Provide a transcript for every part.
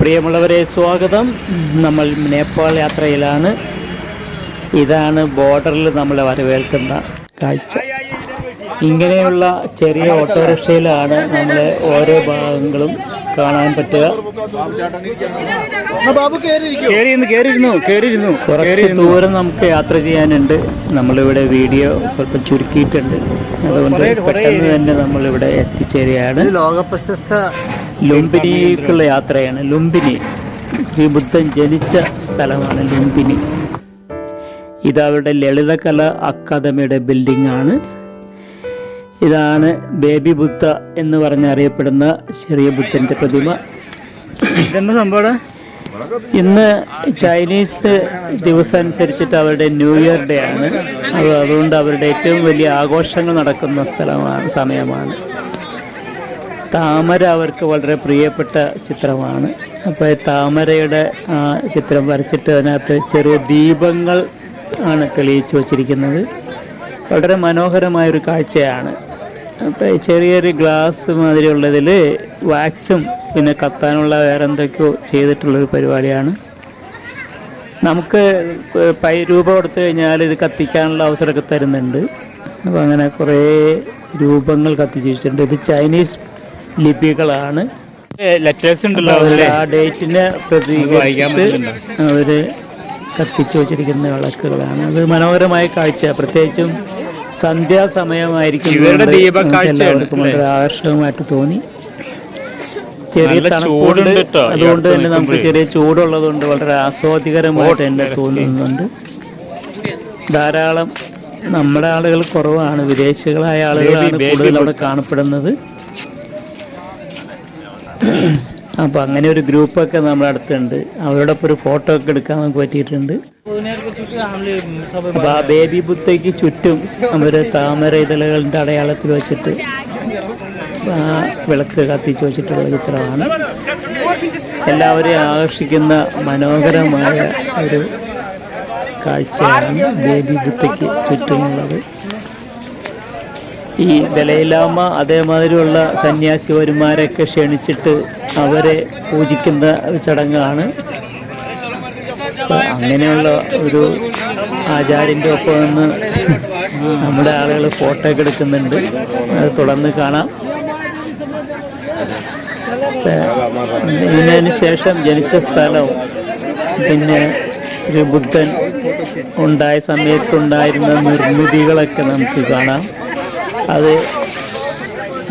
പ്രിയമുള്ളവരെ സ്വാഗതം. നമ്മൾ നേപ്പാൾ യാത്രയിലാണ്. ഇതാണ് ബോർഡറിൽ നമ്മളെ വരവേൽക്കുന്ന കാഴ്ച. ഇങ്ങനെയുള്ള ചെറിയ ഓട്ടോറിക്ഷയിലാണ് നമ്മൾ ഓരോ ഭാഗങ്ങളും കാണാൻ പറ്റുക. കുറച്ച് ദൂരം നമുക്ക് യാത്ര ചെയ്യാനുണ്ട്. നമ്മളിവിടെ വീഡിയോ സ്വല്പം ചുരുക്കിയിട്ടുണ്ട്. അതുകൊണ്ട് പെട്ടെന്ന് തന്നെ നമ്മളിവിടെ എത്തിച്ചേരുകയാണ്. ലോക പ്രശസ്ത ലുംബിനിക്കുള്ള യാത്രയാണ് ലുംബിനി. ശ്രീ ബുദ്ധൻ ജനിച്ച സ്ഥലമാണ് ലുംബിനി. ഇത് അവരുടെ ലളിതകല അക്കാദമിയുടെ ബിൽഡിംഗ് ആണ് ഇതാണ് ബേബി ബുദ്ധ എന്ന് പറഞ്ഞറിയപ്പെടുന്ന ചെറിയ ബുദ്ധന്റെ പ്രതിമ. ഇതെന്താ സംഭവം ഇന്ന് ചൈനീസ് ദിവസം അനുസരിച്ചിട്ട് അവരുടെ ന്യൂ ഇയർ ഡേ ആണ്. അത് അതുകൊണ്ട് അവരുടെ ഏറ്റവും വലിയ ആഘോഷങ്ങൾ നടക്കുന്ന സ്ഥലമാണ് സമയമാണ്. താമര അവർക്ക് വളരെ പ്രിയപ്പെട്ട ചിത്രമാണ്. അപ്പോൾ താമരയുടെ ചിത്രം വരച്ചിട്ട് അതിനകത്ത് ചെറിയ ദീപങ്ങൾ ആണ് തെളിയിച്ചു വച്ചിരിക്കുന്നത്. വളരെ മനോഹരമായൊരു കാഴ്ചയാണ്. അപ്പോൾ ചെറിയൊരു ഗ്ലാസ് മാതിരിയുള്ളതിൽ വാക്സും പിന്നെ കത്താനുള്ള വേറെ എന്തൊക്കെയോ ചെയ്തിട്ടുള്ളൊരു പരിപാടിയാണ്. നമുക്ക് പൈ രൂപ കൊടുത്തു കഴിഞ്ഞാൽ ഇത് കത്തിക്കാനുള്ള അവസരമൊക്കെ തരുന്നുണ്ട്. അപ്പോൾ അങ്ങനെ കുറേ രൂപങ്ങൾ കത്തിച്ച് വെച്ചിട്ടുണ്ട് ഇത് ചൈനീസ് ലിപികളാണ്. ലെറ്റേഴ്സ് ഉണ്ടല്ലോ അവർ ആ ഡേറ്റിനെ പ്രതികരിച്ചിട്ട് കത്തിച്ചു വച്ചിരിക്കുന്ന വിളക്കുകളാണ്. അത് മനോഹരമായ കാഴ്ച. പ്രത്യേകിച്ചും സന്ധ്യാസമയമായിരിക്കും എല്ലാവർക്കും വളരെ ആകർഷകമായിട്ട് തോന്നി. ചെറിയ തണുപ്പുണ്ട്. അതുകൊണ്ട് തന്നെ നമുക്ക് ചെറിയ ചൂടുള്ളതുകൊണ്ട് വളരെ ആസ്വാദികരമായിട്ട് എന്നെ തോന്നുന്നുണ്ട്. ധാരാളം നമ്മുടെ ആളുകൾ കുറവാണ്. വിദേശികളായ ആളുകളാണ് കൂടുതൽ അവിടെ കാണപ്പെടുന്നത്. അപ്പോൾ അങ്ങനെ ഒരു ഗ്രൂപ്പൊക്കെ നമ്മുടെ അടുത്തുണ്ട്. അവരോടൊപ്പം ഒരു ഫോട്ടോ ഒക്കെ എടുക്കാൻ നമുക്ക് പറ്റിയിട്ടുണ്ട്. അപ്പോൾ ആ ബേബി ബുദ്ധയ്ക്ക് ചുറ്റും അവർ താമര ഇതളുകളുടെ അടയാളത്തിൽ വെച്ചിട്ട് ആ വിളക്ക് കത്തിച്ച് വെച്ചിട്ടുള്ള ചിത്രമാണ്. എല്ലാവരെയും ആകർഷിക്കുന്ന മനോഹരമായ ഒരു കാഴ്ചയാണ് ബേബി ബുദ്ധയ്ക്ക് ചുറ്റുമുള്ളത്. ഈ ദലൈലാമ അതേമാതിരിയുള്ള സന്യാസിവന്മാരെയൊക്കെ ക്ഷണിച്ചിട്ട് അവരെ പൂജിക്കുന്ന ചടങ്ങാണ്. അങ്ങനെയുള്ള ഒരു ആചാര്യന്റെ ഒപ്പം നിന്ന് നമ്മുടെ ആളുകൾ ഫോട്ടോ ഒക്കെ എടുക്കുന്നുണ്ട്. അത് തുടർന്ന് കാണാം. ഇതിനു ശേഷം ജനിച്ച സ്ഥലവും പിന്നെ ശ്രീ ബുദ്ധൻ ഉണ്ടായ സമയത്തുണ്ടായിരുന്ന നിർമ്മിതികളൊക്കെ നമുക്ക് കാണാം. അത്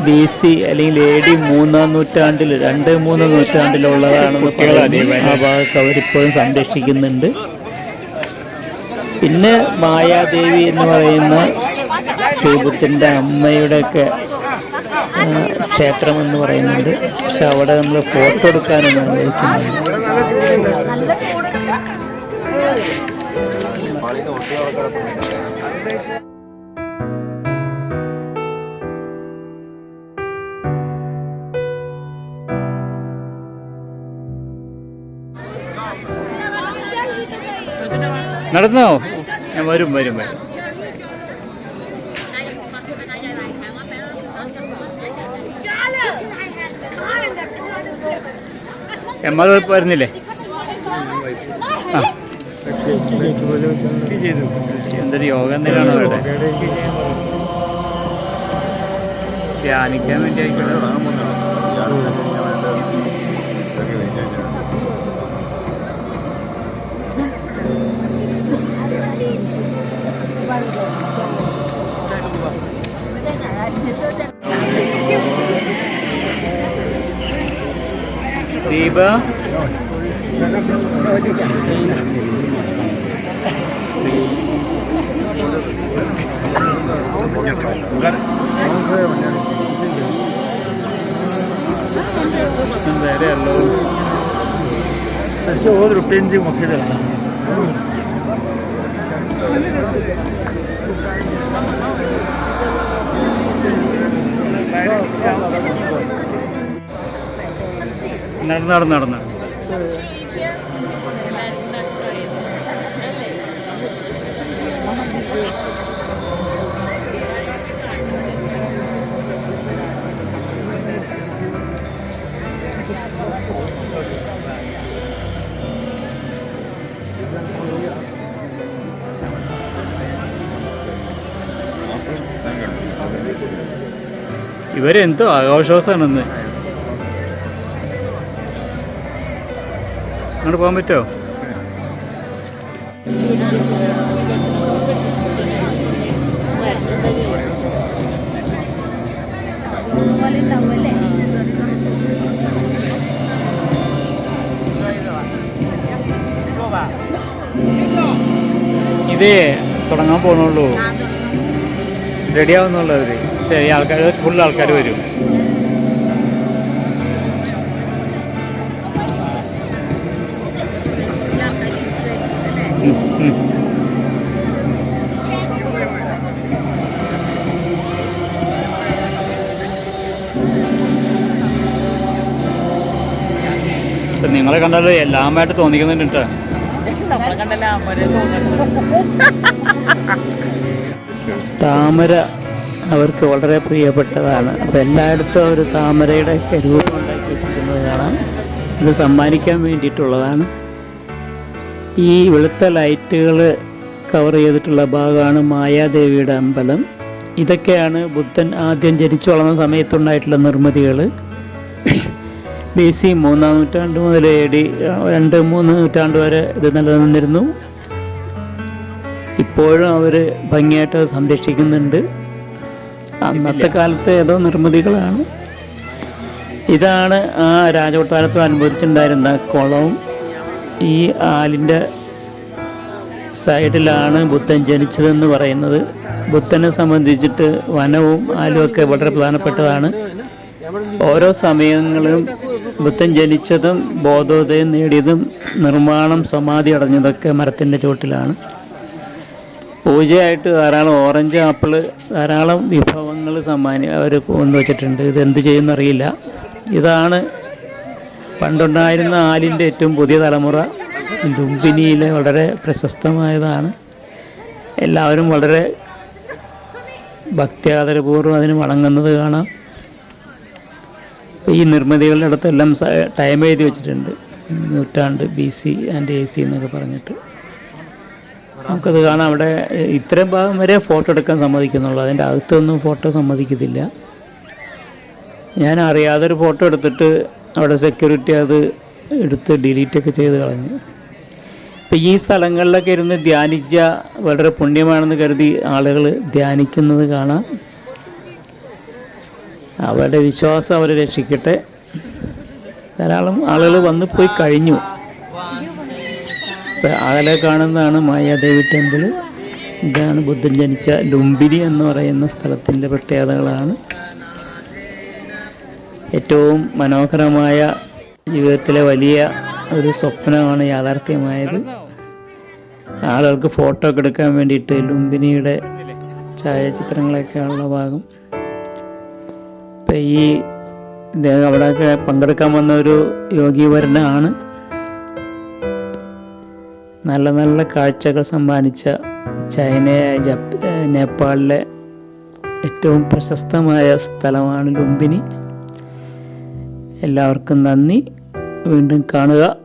ബി സി അല്ലെങ്കിൽ എ ഡി മൂന്നാം നൂറ്റാണ്ടിൽ രണ്ട് മൂന്ന് നൂറ്റാണ്ടിലുള്ളതാണെന്ന് ആ ഭാഗത്ത് അവരിപ്പോഴും സംരക്ഷിക്കുന്നുണ്ട്. പിന്നെ മായാദേവി എന്ന് പറയുന്ന ശ്രീബുദ്ധന്റെ അമ്മയുടെയൊക്കെ ക്ഷേത്രം എന്ന് പറയുന്നുണ്ട്. പക്ഷെ അവിടെ നമ്മൾ ഫോട്ടോ എടുക്കാനൊന്നും അനുവദിക്കുന്നില്ല നടന്നോ? ഞാൻ വരും വരും വരും. എമ്മ വരുന്നില്ലേ? ആ. എന്തൊരു യോഗ എന്തിനാണ് അവരുടെ ധ്യാനിക്കാൻ വേണ്ടി ആയിക്കോട്ടെ. 하는 게 소장 알아지 소장 Diba? 근데 이래 로 다시 어디로 뺀지 못해 되나? നടന്ന് നടന്ന് നടന്ന്. ഇവരെന്തോ ആഘോഷവാസമാണെന്ന് അങ്ങോട്ട് പോകാൻ പറ്റുമോ? ഇതേ തുടങ്ങാൻ പോകണുള്ളൂ റെഡി ആവുന്നുള്ളവർ ശരി ആൾക്കാർ ഫുൾ ആൾക്കാർ വരും. നിങ്ങളെ കണ്ടാലും എല്ലാമായിട്ട് തോന്നിക്കുന്നുണ്ട് താമര അവർക്ക് വളരെ പ്രിയപ്പെട്ടതാണ്. അപ്പോൾ എല്ലായിടത്തും അവർ താമരയുടെ രൂപം ഉണ്ടാക്കി വെച്ചിരിക്കുന്നത് കാണാം. ഇത് സമ്മാനിക്കാൻ വേണ്ടിയിട്ടുള്ളതാണ്. ഈ വെളുത്ത ലൈറ്റുകൾ കവർ ചെയ്തിട്ടുള്ള ഭാഗമാണ് മായാദേവിയുടെ അമ്പലം. ഇതൊക്കെയാണ് ബുദ്ധൻ ആദ്യം ജനിച്ചു വളർന്ന സമയത്തുണ്ടായിട്ടുള്ള നിർമ്മിതികൾ ബി സി മൂന്നാം നൂറ്റാണ്ട് മുതൽ എ ഡി രണ്ട് മൂന്ന് നൂറ്റാണ്ട് വരെ ഇത് നിലനിന്നിരുന്നു. ഇപ്പോഴും അവർ ഭംഗിയായിട്ട് സംരക്ഷിക്കുന്നുണ്ട്. അന്നത്തെ കാലത്തെ ഏതോ നിർമ്മിതികളാണ്. ഇതാണ് ആ രാജകൊട്ടാരത്തിൽ അനുഭവിച്ചിട്ടുണ്ടായിരുന്ന കുളവും ഈ ആലിന്റെ സൈഡിലാണ് ബുദ്ധൻ ജനിച്ചതെന്ന് പറയുന്നത്. ബുദ്ധനെ സംബന്ധിച്ചിട്ട് വനവും ആലും ഒക്കെ വളരെ പ്രധാനപ്പെട്ടതാണ്. ഓരോ സമയങ്ങളിലും ബുദ്ധൻ ജനിച്ചതും ബോധോദയം നേടിയതും നിർമ്മാണം സമാധി അടഞ്ഞതൊക്കെ മരത്തിന്റെ ചുവട്ടിലാണ്. പൂജയായിട്ട് ധാരാളം ഓറഞ്ച് ആപ്പിൾ ധാരാളം വിഭവങ്ങൾ സമ്മാനി അവർ കൊണ്ടുവച്ചിട്ടുണ്ട്. ഇത് എന്ത് ചെയ്യുമെന്നറിയില്ല ഇതാണ് പണ്ടുണ്ടായിരുന്ന ആലിന്റെ ഏറ്റവും പുതിയ തലമുറ ലുംബിനിയിലെ വളരെ പ്രശസ്തമായതാണ്. എല്ലാവരും വളരെ ഭക്തിയാദരപൂർവം അതിന് വണങ്ങുന്നത് കാണാം. ഈ നിർമ്മിതികളുടെ അടുത്തെല്ലാം ടൈം എഴുതി വെച്ചിട്ടുണ്ട്. നൂറ്റാണ്ട് B C and A C എന്നൊക്കെ പറഞ്ഞിട്ട്. നമുക്കത് കാണാം. അവിടെ ഇത്രയും ഭാഗം വരെ ഫോട്ടോ എടുക്കാൻ സമ്മതിക്കുന്നുള്ളൂ. അതിന്റെ അകത്തൊന്നും ഫോട്ടോ സമ്മതിക്കത്തില്ല. ഞാൻ അറിയാതെ ഒരു ഫോട്ടോ എടുത്തിട്ട് അവിടെ സെക്യൂരിറ്റി അത് എടുത്ത് ഡിലീറ്റൊക്കെ ചെയ്ത് കളഞ്ഞു. ഇപ്പം ഈ സ്ഥലങ്ങളിലൊക്കെ ഇരുന്ന് ധ്യാനിച്ച വളരെ പുണ്യമാണെന്ന് കരുതി ആളുകൾ ധ്യാനിക്കുന്നത് കാണാം. അവരുടെ വിശ്വാസം അവർ രക്ഷിക്കട്ടെ. ധാരാളം ആളുകൾ വന്ന് പോയി കഴിഞ്ഞു. അകലെ കാണുന്നതാണ് മായാദേവി ടെമ്പിൾ ഇതാണ് ബുദ്ധൻ ജനിച്ച ലുംബിനി എന്ന് പറയുന്ന സ്ഥലത്തിന്റെ പ്രത്യേകതകളാണ്. ഏറ്റവും മനോഹരമായ ജീവിതത്തിലെ വലിയ ഒരു സ്വപ്നമാണ് യാഥാർത്ഥ്യമായത്. ആളുകൾക്ക് ഫോട്ടോ ഒക്കെ എടുക്കാൻ വേണ്ടിയിട്ട് ലുംബിനിയുടെ ഛായാചിത്രങ്ങളൊക്കെ ഉള്ള ഭാഗം. ഇപ്പം ഈ ഇദ്ദേഹം അവിടെയൊക്കെ പങ്കെടുക്കാൻ വന്ന ഒരു യോഗീവരനാണ് നല്ല നല്ല കാഴ്ചകൾ സമ്മാനിച്ച ചൈനയെ ജപ്പ നേപ്പാളിലെ ഏറ്റവും പ്രശസ്തമായ സ്ഥലമാണ് ലുംബിനി. എല്ലാവർക്കും നന്ദി. വീണ്ടും കാണുക.